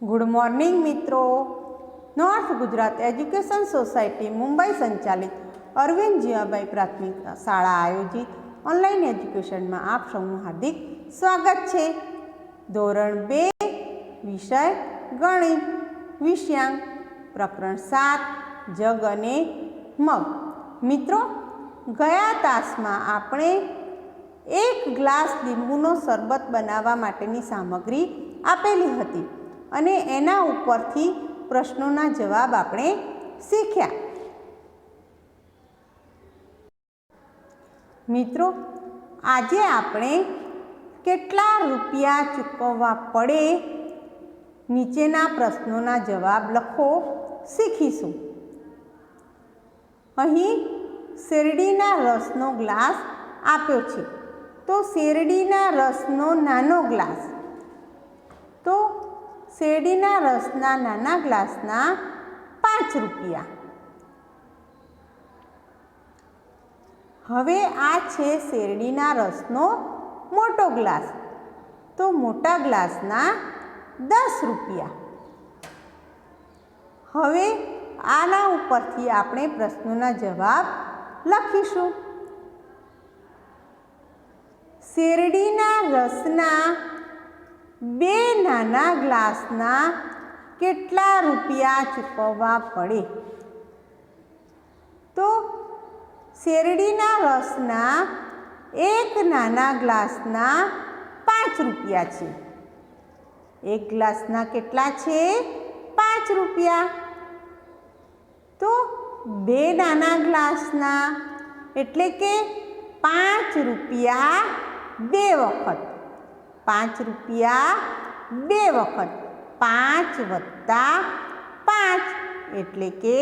Good morning મિત્રો. North Gujarat education society Mumbai સંચાલિત અરવિંદ જીવાભાઈ પ્રાથમિક શાળા આયોજિત ઓનલાઈન એજ્યુકેશનમાં આપ સૌનું હાર્દિક સ્વાગત છે. ધોરણ બે, વિષય ગણિત, વિષયાંક, પ્રકરણ સાત, જગ અને મગ. મિત્રો, ગયા તાસમાં આપણે એક ગ્લાસ લીંબુનો શરબત બનાવવા માટેની સામગ્રી આપેલી હતી. અને એના ઉપરથી પ્રશ્નોના જવાબ આપણે શીખ્યા. મિત્રો, આજે આપણે કેટલા રૂપિયા ચૂકવવા પડે? નીચેના પ્રશ્નોના જવાબ લખો, શીખીશું. અહીં શેરડીના રસનો ગ્લાસ આપ્યો છે. તો શેરડીના રસનો નાનો ગ્લાસ શેરડીના રસના નાના ગ્લાસના પાંચ રૂપિયા. હવે આ છે શેરડીના રસનો મોટો ગ્લાસ. તો મોટા ગ્લાસના દસ રૂપિયા. હવે આના ઉપરથી આપણે પ્રશ્નોના જવાબ લખીશું. શેરડીના રસના બે નાના ગ્લાસના કેટલા રૂપિયા ચૂકવવા પડે? તો શેરડીના રસના એક નાના ગ્લાસના પાંચ રૂપિયા છે. એક ગ્લાસના કેટલા છે? પાંચ રૂપિયા. તો બે નાના ગ્લાસના એટલે કે પાંચ રૂપિયા બે વખત. પાંચ રૂપિયા બે વખત. પાંચ વત્તા પાંચ. એટલે કે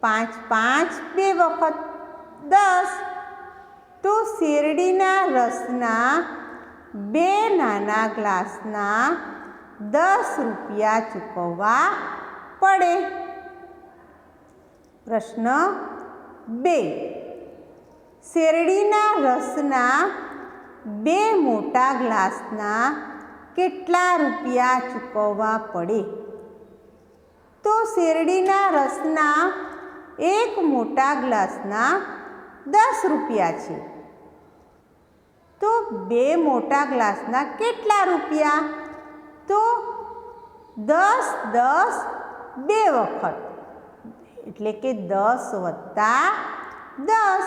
પાંચ પાંચ બે વખત. દસ. તો શેરડીના રસના બે નાના ગ્લાસના દસ રૂપિયા ચૂકવવા પડે. પ્રશ્ન બે. શેરડીના રસના બે મોટા ગ્લાસના કેટલા રૂપિયા ચૂકવવા પડે? તો શેરડીના રસના એક મોટા ગ્લાસના દસ રૂપિયા છે. તો બે મોટા ગ્લાસના કેટલા રૂપિયા? તો દસ દસ, બે વખત. એટલે કે દસ વત્તા દસ.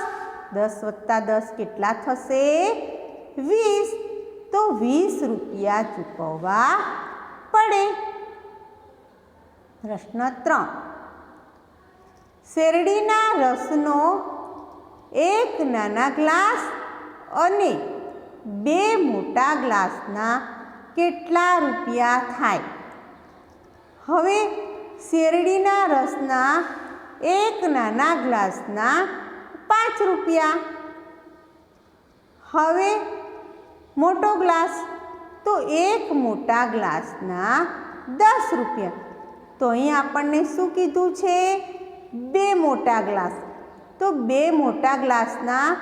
દસ વત્તા દસ કેટલા થશે? વીસ, તો વીસ રૂપિયા ચૂકવવા પડે. પ્રશ્ન ત્રણ. શેરડીના રસનો એક નાના ગ્લાસ અને બે મોટા ગ્લાસના કેટલા રૂપિયા થાય? હવે શેરડીના રસના એક નાના ગ્લાસના પાંચ રૂપિયા. હવે મોટો ગ્લાસ? તો એક મોટા ગ્લાસના દસ રૂપિયા. તો અહીં આપણને શું કીધું છે? બે મોટા ગ્લાસ. તો બે મોટા ગ્લાસના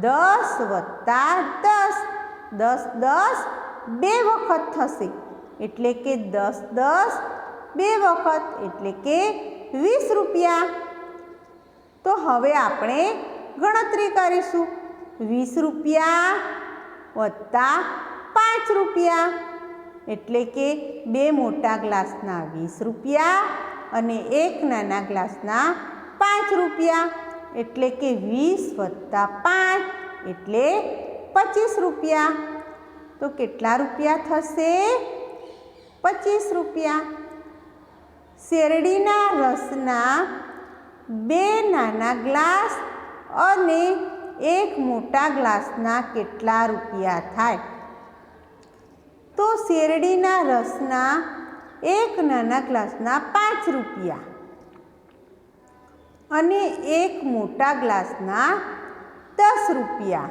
દસ વત્તા દસ. દસ દસ, બે વખત થશે. એટલે કે દસ દસ, બે વખત એટલે કે વીસ રૂપિયા. તો હવે આપણે ગણતરી કરીશું. વીસ રૂપિયા વત્તા પાંચ રૂપિયા. એટલે કે બે મોટા ગ્લાસના વીસ રૂપિયા અને એક નાના ગ્લાસના પાંચ રૂપિયા. એટલે કે વીસ વત્તા પાંચ એટલે પચીસ રૂપિયા. તો કેટલા રૂપિયા થશે? પચીસ રૂપિયા. શેરડીના રસના બે નાના ગ્લાસ અને એક મોટા ગ્લાસના કેટલા રૂપિયા થાય? તો શેરડીના રસના એક નાના ગ્લાસના પાંચ રૂપિયા અને એક મોટા ગ્લાસના દસ રૂપિયા.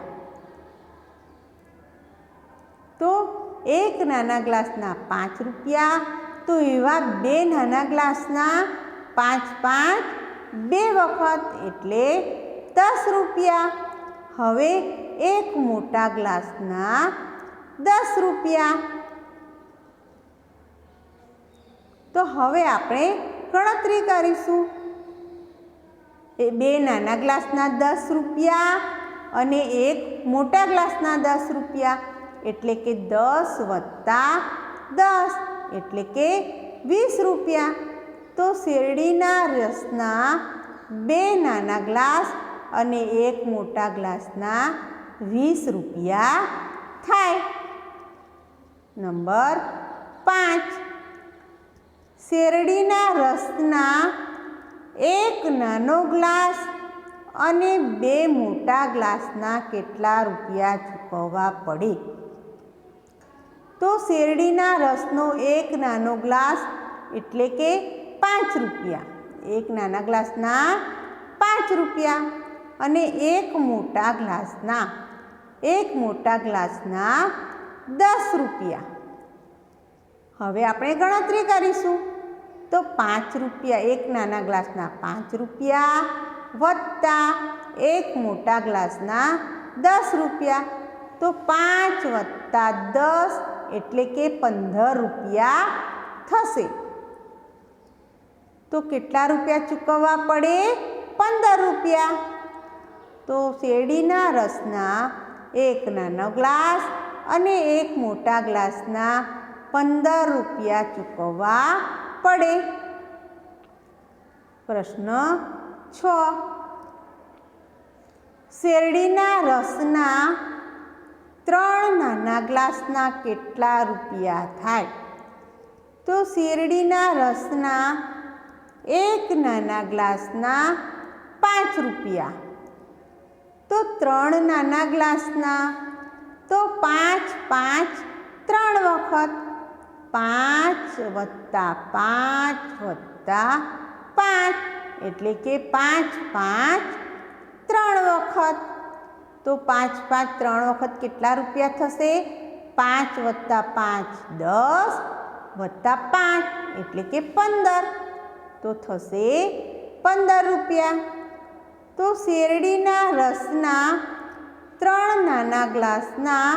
તો એક નાના ગ્લાસના પાંચ રૂપિયા, તો એવા બે નાના ગ્લાસના પાંચ પાંચ, બે વખત એટલે દસ રૂપિયા. હવે એક મોટા ગ્લાસના દસ રૂપિયા. તો હવે આપણે ગણતરી કરીશું. એ બે નાના ગ્લાસના દસ રૂપિયા અને એક મોટા ગ્લાસના દસ રૂપિયા. એટલે કે દસ વત્તા દસ, એટલે કે વીસ રૂપિયા. તો શેરડીના રસના બે નાના ગ્લાસ અને એક મોટા ગ્લાસના વીસ રૂપિયા થાય. નંબર પાંચ. શેરડીના રસના એક નાનો ગ્લાસ અને બે મોટા ગ્લાસના કેટલા રૂપિયા ચૂકવવા પડે? તો શેરડીના રસનો એક નાનો ગ્લાસ એટલે કે પાંચ રૂપિયા. એક નાના ગ્લાસના પાંચ રૂપિયા. અને એક મોટા ગ્લાસના, એક મોટા ગ્લાસના દસ રૂપિયા. હવે આપણે ગણતરી કરીશું. તો પાંચ રૂપિયા એક નાના ગ્લાસના પાંચ રૂપિયા વત્તા એક મોટા ગ્લાસના દસ રૂપિયા. તો પાંચ વત્તા દસ એટલે કે પંદર રૂપિયા થશે. તો કેટલા રૂપિયા ચૂકવવા પડે? પંદર રૂપિયા. તો શેરડીના રસના એક નાનો ગ્લાસ અને એક મોટા ગ્લાસના પંદર રૂપિયા ચૂકવવા પડે. પ્રશ્ન છ. શેરડીના રસના ત્રણ નાના ગ્લાસના કેટલા રૂપિયા થાય? તો શેરડીના રસના એક નાના ગ્લાસના પાંચ રૂપિયા. તો ત્રણ નાના ગ્લાસના. તો પાંચ પાંચ, ત્રણ વખત. પાંચ વત્તા પાંચ વત્તા પાંચ. એટલે કે પાંચ પાંચ, ત્રણ વખત. તો પાંચ પાંચ, ત્રણ વખત કેટલા રૂપિયા થશે? પાંચ વત્તા પાંચ, દસ વત્તા પાંચ. એટલે કે પંદર. તો થશે પંદર રૂપિયા. તો શેરડીના રસના ત્રણ નાના ગ્લાસના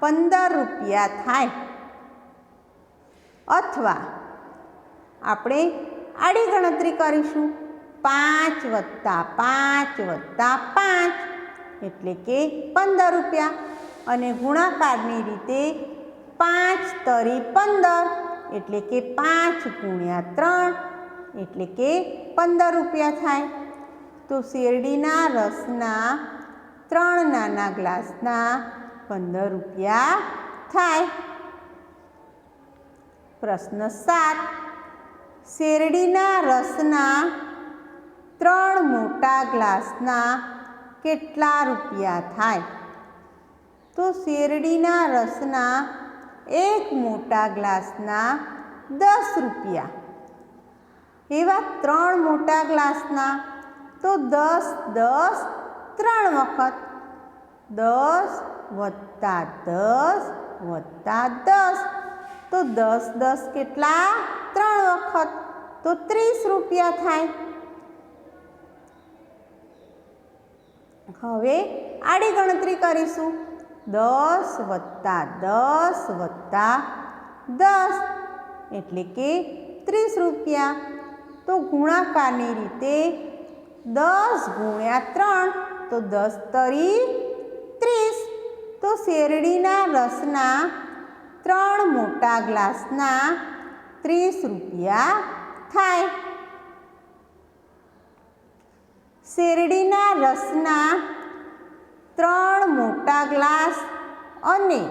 પંદર રૂપિયા થાય. અથવા આપણે આડી ગણતરી કરીશું. પાંચ વત્તા પાંચ વત્તા પાંચ એટલે કે પંદર રૂપિયા. અને ગુણાકારની રીતે પાંચ તરી પંદર એટલે કે પાંચ ગુણ્યા ત્રણ એટલે કે પંદર રૂપિયા થાય. તો શેરડીના રસના ત્રણ નાના ગ્લાસના પંદર રૂપિયા થાય. પ્રશ્ન સાત. શેરડીના રસના ત્રણ મોટા ગ્લાસના કેટલા રૂપિયા થાય? તો શેરડીના રસના એક મોટા ગ્લાસના દસ રૂપિયા. એવા ત્રણ મોટા ગ્લાસના તો દસ દસ, ત્રણ વખત. દસ વત્તા દસ વત્તા દસ. તો દસ દસ કેટલા? ત્રણ વખત. તો ત્રીસ રૂપિયા થાય. હવે આડી ગણતરી કરીશું. દસ વત્તા દસ વત્તા દસ. એટલે કે ત્રીસ રૂપિયા. તો ગુણાકારની રીતે દસ ગુણ્યા ત્રણ, તો દસ તરી ત્રીસ. તો શેરડીના રસના ત્રણ મોટા ગ્લાસના ત્રીસ રૂપિયા થાય. શેરડીના રસના ત્રણ મોટા ગ્લાસ અને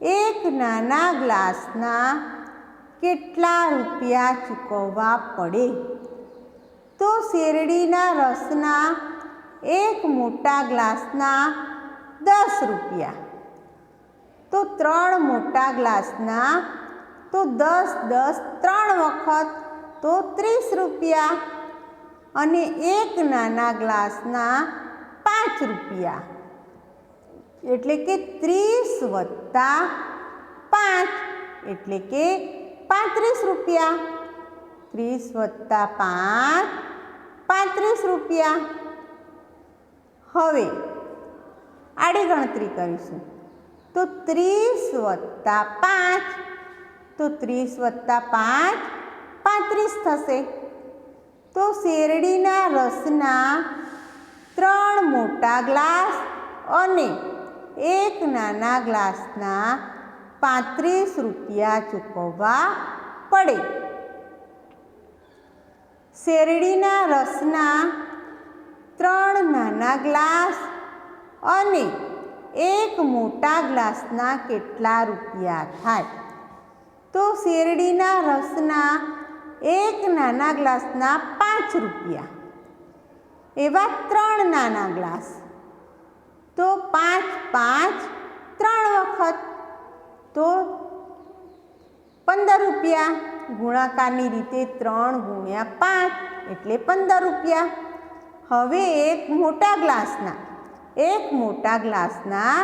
એક નાના ગ્લાસના કેટલા રૂપિયા ચૂકવવા પડે? તો શેરડીના રસના એક મોટા ગ્લાસના દસ રૂપિયા. તો ત્રણ મોટા ગ્લાસના તો દસ દસ ત્રણ વખત તો ત્રીસ રૂપિયા અને એક નાના ગ્લાસના પાંચ રૂપિયા. એટલે કે ત્રીસ વત્તા પાંચ, એટલે કે પાંત્રીસ રૂપિયા. ત્રીસ વત્તા પાંચ પાંત્રીસ રૂપિયા. હવે આડી ગણતરી કરીશું. તો ત્રીસ વત્તા પાંચ, તો ત્રીસ વત્તા પાંચ, પાંત્રીસ થશે. તો શેરડીના રસના ત્રણ મોટા ગ્લાસ અને એક નાના ગ્લાસના પાંત્રીસ રૂપિયા ચૂકવવા પડે. શેરડીના રસના ત્રણ નાના ગ્લાસ અને એક મોટા ગ્લાસના કેટલા રૂપિયા થાય? તો શેરડીના રસના એક નાના ગ્લાસના પાંચ રૂપિયા. એવા ત્રણ નાના ગ્લાસ. તો પાંચ પાંચ, ત્રણ વખત. તો પંદર રૂપિયા. ગુણાકારની રીતે ત્રણ ગુણ્યા પાંચ, એટલે પંદર રૂપિયા. હવે એક મોટા ગ્લાસના, એક મોટા ગ્લાસના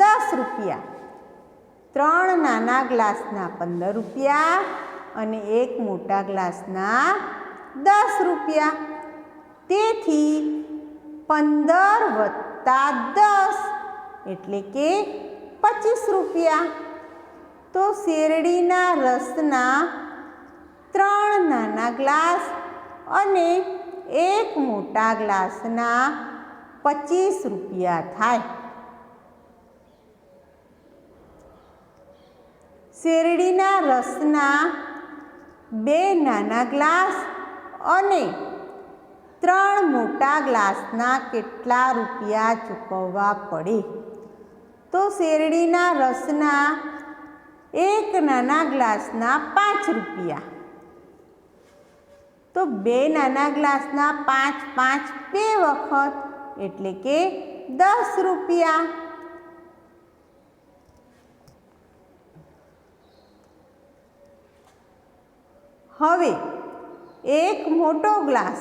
દસ રૂપિયા. ત્રણ નાના ગ્લાસના પંદર રૂપિયા અને એક મોટા ગ્લાસના દસ રૂપિયા. તેથી પંદર વત્તા દસ, એટલે કે પચીસ રૂપિયા. તો શેરડીના રસના ત્રણ નાના ગ્લાસ અને એક મોટા ગ્લાસના પચીસ રૂપિયા થાય. શેરડીના રસના બે નાના ગ્લાસ અને ત્રણ મોટા ગ્લાસના કેટલા રૂપિયા ચૂકવવા પડે? તો શેરડીના રસના એક નાના ગ્લાસના પાંચ રૂપિયા. તો બે નાના ગ્લાસના પાંચ પાંચ બે વખત, એટલે કે દસ રૂપિયા. હવે એક મોટો ગ્લાસ,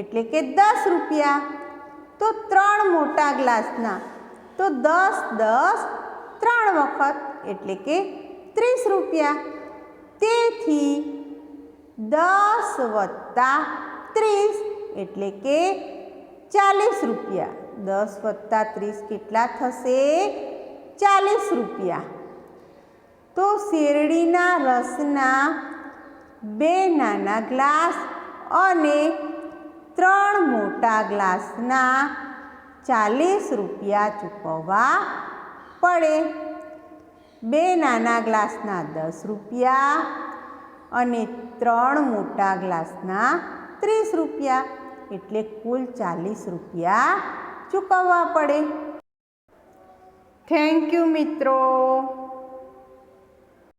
એટલે કે દસ રૂપિયા. તો ત્રણ મોટા ગ્લાસના, તો દસ દસ ત્રણ વખત, એટલે કે ત્રીસ રૂપિયા. તેથી દસ વત્તા ત્રીસ એટલે કે ચાલીસ રૂપિયા. દસ વત્તા ત્રીસ કેટલા થશે? ચાલીસ રૂપિયા. તો શેરડીના રસના બે નાના ગ્લાસ અને ત્રણ મોટા ગ્લાસના ચાલીસ રૂપિયા ચૂકવવા પડે. બે નાના ગ્લાસના દસ રૂપિયા અને ત્રણ મોટા ગ્લાસના ત્રીસ રૂપિયા એટલે કુલ ચાલીસ રૂપિયા ચૂકવવા પડે. થેન્ક યુ મિત્રો.